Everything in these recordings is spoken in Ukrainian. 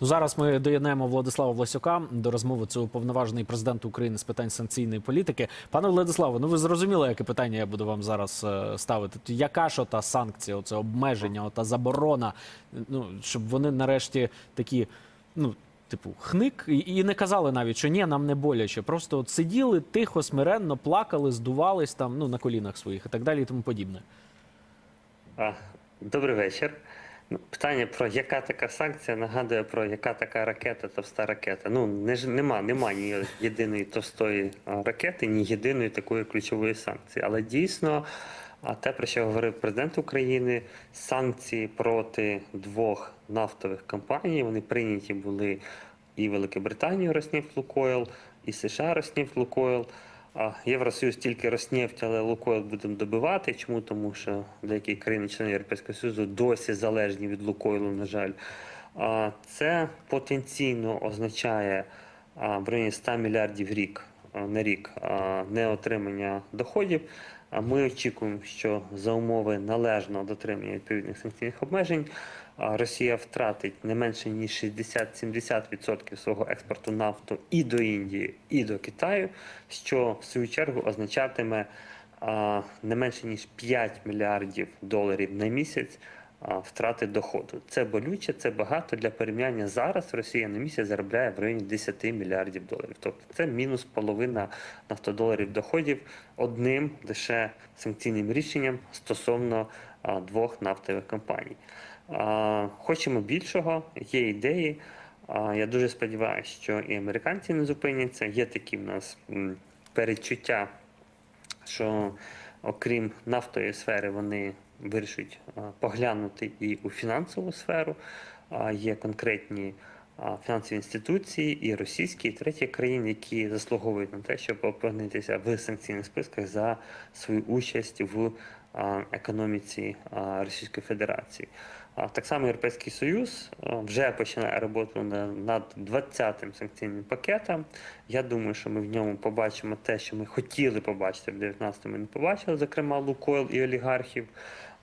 Ну, зараз ми доєднаємо Владислава Власюка до розмови. Це уповноважений президент України з питань санкційної політики. Пане Владиславе, ну ви зрозуміли, яке питання я буду вам зараз е, ставити. Яка ж ота санкція, оце обмеження, ота заборона? Ну щоб вони нарешті такі, ну. Типу, хник і, не казали навіть, що ні, нам не боляче. Просто от сиділи тихо, смиренно, плакали, здувались там, ну на колінах своїх і так далі, і тому подібне. Добрий вечір. Ну, Питання про яка така санкція нагадує про яка така ракета, товста ракета. Ну не ж нема, нема ні єдиної товстої ракети, ні єдиної такої ключової санкції. Але дійсно, а те, про що говорив президент України, санкції проти двох нафтових компаній, вони прийняті були і Великобританією Роснефть Лукойл, і США Роснефть Лукойл. Євросоюз тільки Роснефть, але Лукойл будемо добивати. Чому? Тому що деякі країни-члени Європейського Союзу досі залежні від Лукойлу, на жаль. Це потенційно означає в районі 100 мільярдів рік на рік а, неотримання доходів. Ми очікуємо, що за умови належного дотримання відповідних санкційних обмежень Росія втратить не менше ніж 60-70% свого експорту нафту і до Індії, і до Китаю, що в свою чергу означатиме не менше ніж 5 мільярдів доларів на місяць втрати доходу. Це болюче, це багато для порівняння. Зараз Росія на місяць заробляє в районі 10 мільярдів доларів. Тобто це мінус половина нафтодоларів доходів одним лише санкційним рішенням стосовно двох нафтових компаній. Хочемо більшого, є ідеї. Я дуже сподіваюся, що і американці не зупиняться. Є такі в нас передчуття, що окрім нафтової сфери, вони вирішують поглянути і у фінансову сферу. Є конкретні фінансові інституції, і російські, і треті країни, які заслуговують на те, щоб опинитися в санкційних списках за свою участь в економіці Російської Федерації. Так само Європейський Союз вже починає роботу над 20-м санкційним пакетом. Я думаю, що ми в ньому побачимо те, що ми хотіли побачити в 19-му, не побачили, зокрема Лукойл і олігархів.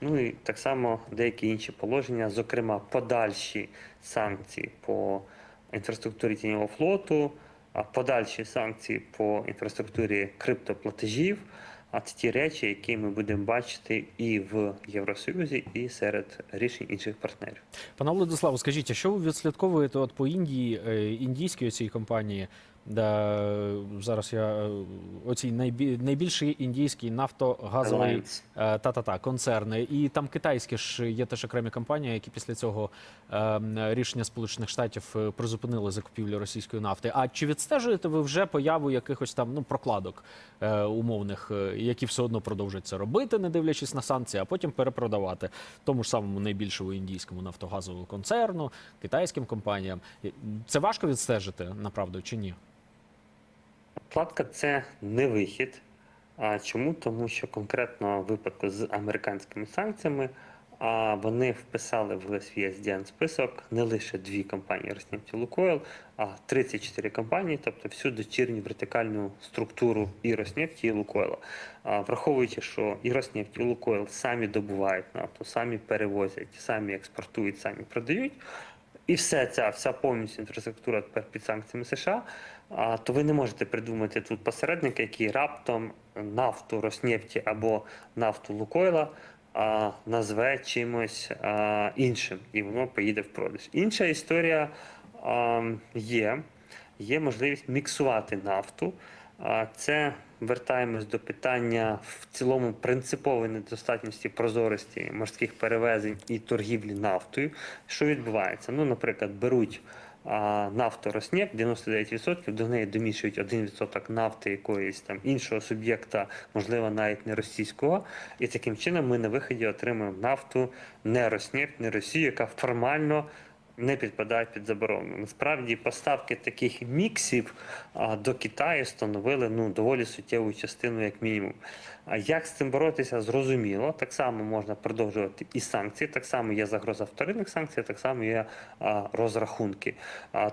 Ну і так само деякі інші положення, зокрема подальші санкції по інфраструктурі тіньового флоту, подальші санкції по інфраструктурі криптоплатежів. А це ті речі, які ми будемо бачити і в Євросоюзі, і серед рішень інших партнерів. Пане Владиславу, скажіть, а що ви відслідковуєте от по Індії, е, індійській цій компанії, де зараз я е, оцій найбі, найбільший індійський нафтогазовий е, та-та-та концерни, і там китайські ж є теж окремі компанії, які після цього е, рішення Сполучених Штатів призупинили закупівлю російської нафти. А чи відстежуєте ви вже появу якихось там ну прокладок е, умовних, які все одно продовжать це робити, не дивлячись на санкції, а потім перепродавати тому ж самому найбільшому індійському нафтогазовому концерну, китайським компаніям? Це важко відстежити направду чи ні? Платка це не вихід. А чому? Тому що конкретно в випадку з американськими санкціями а вони вписали в свій список не лише дві компанії Роснефть і Лукойл, а 34 компанії, тобто всю дочірню вертикальну структуру і Роснефті, і Лукойла. А враховуючи, що і Роснефть, і Лукойл самі добувають нафту, самі перевозять, самі експортують, самі продають. І все ця вся повністю інфраструктура тепер під санкціями США. А то ви не можете придумати тут посередника, який раптом нафту Роснефті або нафту Лукойла а, назве чимось а, іншим, і воно поїде в продаж. Інша історія а, є. Є можливість міксувати нафту. Це вертаємось до питання в цілому принципової недостатності прозорості морських перевезень і торгівлі нафтою. Що відбувається? Ну, наприклад, беруть нафту Роснефть, 99%, до неї домішують 1% нафти якоїсь там іншого суб'єкта, можливо, навіть не російського. І таким чином ми на виході отримуємо нафту не Роснефть, не Росію, яка формально не підпадають під заборону. Насправді поставки таких міксів до Китаю становили ну доволі суттєву частину, як мінімум. А як з цим боротися, зрозуміло. Так само можна продовжувати і санкції, так само є загроза вторинних санкцій, так само є розрахунки.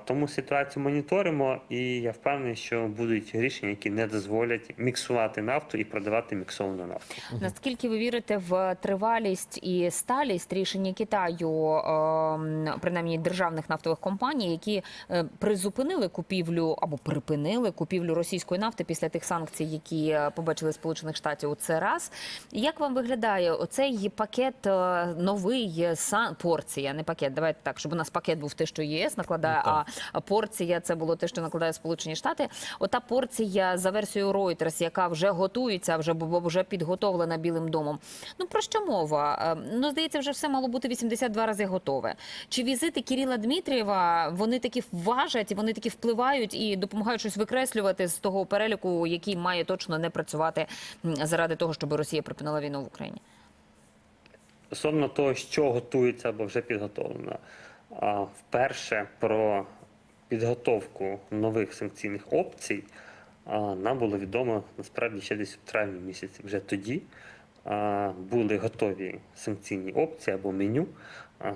Тому ситуацію моніторимо, і я впевнений, що будуть рішення, які не дозволять міксувати нафту і продавати міксовану нафту. Наскільки ви вірите в тривалість і сталість рішення Китаю, ем, принаймні принаймні державних нафтових компаній, які е, призупинили купівлю або припинили купівлю російської нафти після тих санкцій, які е, побачили Сполучених Штатів. Це раз. Як вам виглядає оцей пакет е, новий сан порція, не пакет. Давайте так, щоб у нас пакет був те, що ЄС накладає, Ну, а порція це було те, що накладає Сполучені Штати. Ота порція за версією Reuters, яка вже готується, вже вже підготовлена Білим домом. Ну про що мова? Ну здається, вже все мало бути 82 рази готове. Чи візити Кіріла Дмитрієва вони таки важать, вони таки впливають і допомагають щось викреслювати з того переліку, який має точно не працювати заради того, щоб Росія припинила війну в Україні? Стосовно того, що готується або вже підготовлено, вперше про підготовку нових санкційних опцій нам було відомо насправді ще десь в травні місяці. Вже тоді були готові санкційні опції або меню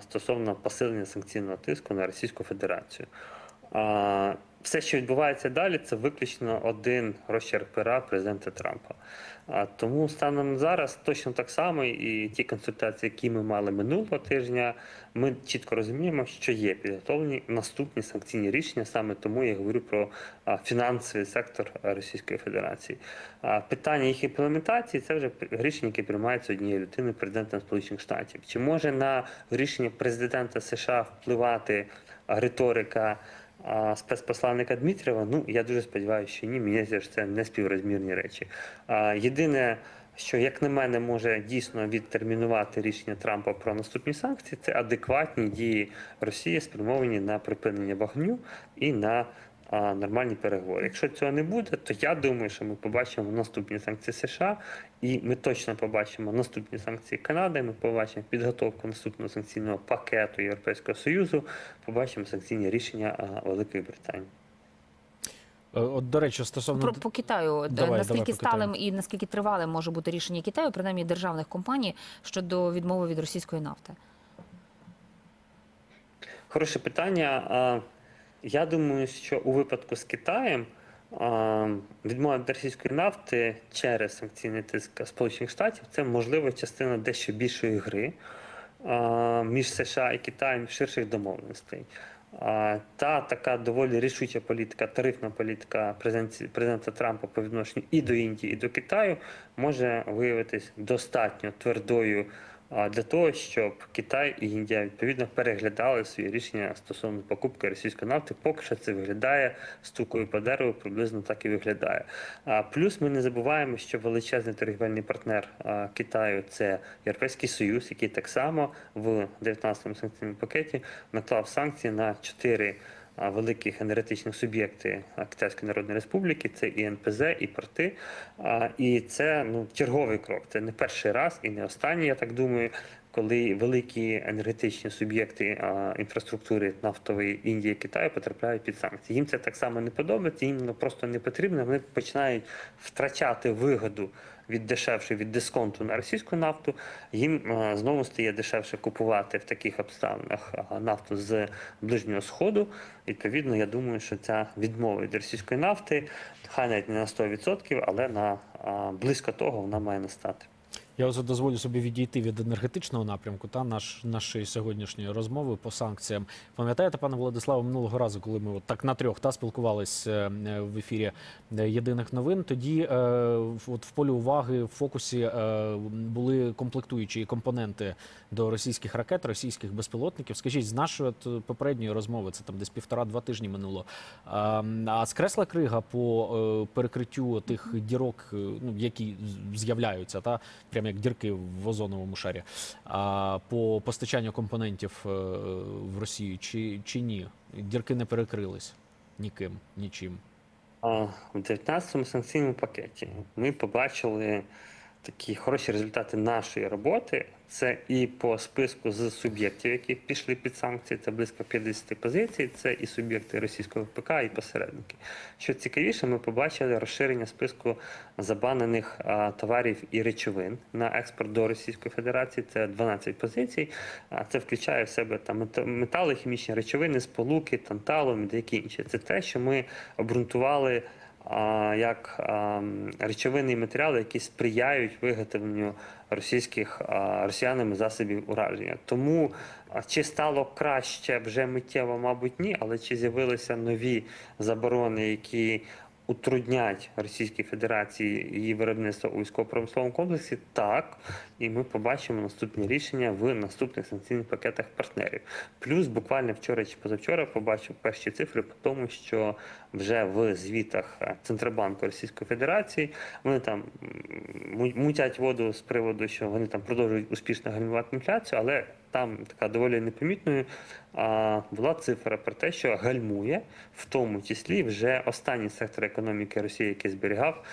стосовно посилення санкційного тиску на Російську Федерацію. Все, що відбувається далі, це виключно один розчерк пера президента Трампа. Тому станом зараз точно так само, і ті консультації, які ми мали минулого тижня, ми чітко розуміємо, що є підготовлені наступні санкційні рішення. Саме тому я говорю про фінансовий сектор Російської Федерації. Питання їх імплементації це вже рішення, які приймаються однією людиною президентом Сполучених Штатів. Чи може на рішення президента США впливати риторика? А спецпосланника Дмитрієва, ну я дуже сподіваюся, що ні. Мені здається, це не співрозмірні речі. А, єдине, що як на мене може дійсно відтермінувати рішення Трампа про наступні санкції, це адекватні дії Росії, спрямовані на припинення вогню і на нормальні переговори. Якщо цього не буде, то я думаю, що ми побачимо наступні санкції США, і ми точно побачимо наступні санкції Канади. Ми побачимо підготовку наступного санкційного пакету Європейського союзу. Побачимо санкційні рішення Великої Британії. Е, От, до речі, стосовно Про по Китаю Давай, наскільки давай по сталим і наскільки тривалим може бути рішення Китаю, принаймні державних компаній щодо відмови від російської нафти? Хороше питання. Я думаю, що у випадку з Китаєм відмова від російської нафти через санкційний тиск Сполучених Штатів це можливо частина дещо більшої гри між США і Китаєм ширших домовленостей. Та така доволі рішуча політика, тарифна політика президента Трампа по відношенню і до Індії, і до Китаю може виявитись достатньо твердою для того, щоб Китай і Індія відповідно переглядали свої рішення стосовно покупки російської нафти. Поки що це виглядає стукою по дереву, приблизно так і виглядає. Плюс ми не забуваємо, що величезний торгівельний партнер Китаю це Європейський Союз, який так само в 19-му санкційному пакеті наклав санкції на чотири а, великих енергетичних суб'єкти Китайської Народної Республіки, це і НПЗ, і порти. І це ну черговий крок. Це не перший раз і не останній, я так думаю. Коли великі енергетичні суб'єкти інфраструктури нафтової Індії Китаю потрапляють під санкції, їм це так само не подобається, їм просто не потрібно. Вони починають втрачати вигоду від дешевше від дисконту на російську нафту. Їм знову стає дешевше купувати в таких обставинах нафту з ближнього сходу. Відповідно, я думаю, що ця відмова від російської нафти, хай навіть не на 100%, але на близько того вона має настати. Я ось дозволю собі відійти від енергетичного напрямку та наш нашої сьогоднішньої розмови по санкціям. Пам'ятаєте, пане Владиславе, минулого разу, коли ми от так на трьох та спілкувались е, в ефірі е, єдиних новин. Тоді е, от в полі уваги в фокусі були комплектуючі компоненти до російських ракет, російських безпілотників. Скажіть, з нашої от попередньої розмови, це там десь півтора-два тижні минуло. А, а скресла крига по перекриттю тих дірок, ну які з'являються, та як дірки в озоновому шарі, а по постачанню компонентів е, в Росію, чи, чи ні? Дірки не перекрились ніким, нічим. В 19-му санкційному пакеті ми побачили такі хороші результати нашої роботи. Це і по списку з суб'єктів, які пішли під санкції, це близько 50 позицій. Це і суб'єкти російського ПК, і посередники. Що цікавіше, ми побачили розширення списку забанених а, товарів і речовин на експорт до Російської Федерації. Це 12 позицій. А це включає в себе там метали, хімічні речовини, сполуки, танталум і деякі інші. Це те, що ми обґрунтували як речовини і матеріали, які сприяють виготовленню російських росіянами засобів ураження. Тому чи стало краще вже миттєво, мабуть, ні, але чи з'явилися нові заборони, які утруднять Російській Федерації її виробництво у військово-промисловому комплексі, так. І ми побачимо наступні рішення в наступних санкційних пакетах партнерів. Плюс буквально вчора чи позавчора побачив перші цифри по тому, що вже в звітах е, Центробанку Російської Федерації вони там мутять воду з приводу, що вони там продовжують успішно гальмувати інфляцію, але там така доволі непомітною була цифра про те, що гальмує в тому числі вже останній сектор економіки Росії, який зберігав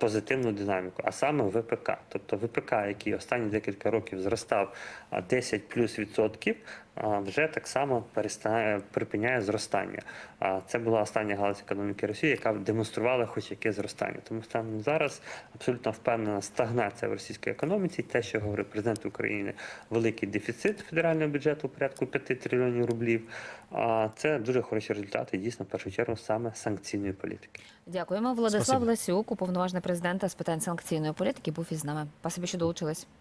позитивну динаміку, а саме ВПК. Тобто ВПК, який останні декілька років зростав а, 10 плюс відсотків, вже так само перестає припиняє зростання. А це була остання галузь економіки Росії, яка демонструвала хоч яке зростання. Тому станом зараз абсолютно впевнена стагнація в російській економіці. Те, що говорив президент України, великий дефіцит федерального бюджету порядку 5 трильйонів рублів. А це дуже хороші результати, дійсно, в першу чергу, саме санкційної політики. Дякуємо. Владислав Спасибо. Лесюк, уповноважений президента з питань санкційної політики, був із нами. Спасибі, що долучились.